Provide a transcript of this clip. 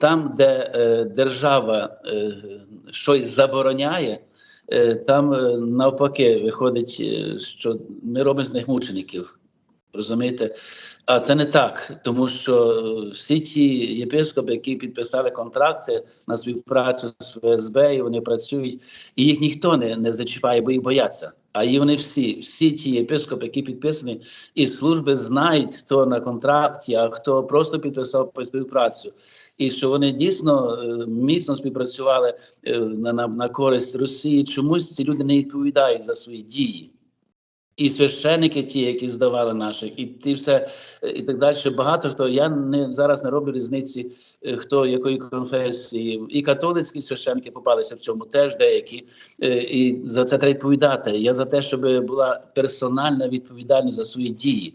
там, де е, держава е, щось забороняє, е, там навпаки виходить, що ми робимо з них мучеників. Розумієте? А це не так, тому що всі ті єпископи, які підписали контракти на співпрацю з ФСБ, і вони працюють, і їх ніхто не, не зачіпає, бо їх бояться. А і вони всі, всі ті єпископи, які підписані, і служби знають, хто на контракті, а хто просто підписав по співпрацю, і що вони дійсно е, міцно співпрацювали е, на, на, на користь Росії. Чомусь ці люди не відповідають за свої дії. І священики, ті, які здавали наших, і ті все і так далі. Багато хто я не зараз не роблю різниці, е, хто якої конфесії, і католицькі священики попалися в цьому теж деякі, е, і за це треба відповідати. Я за те, щоб була персональна відповідальність за свої дії.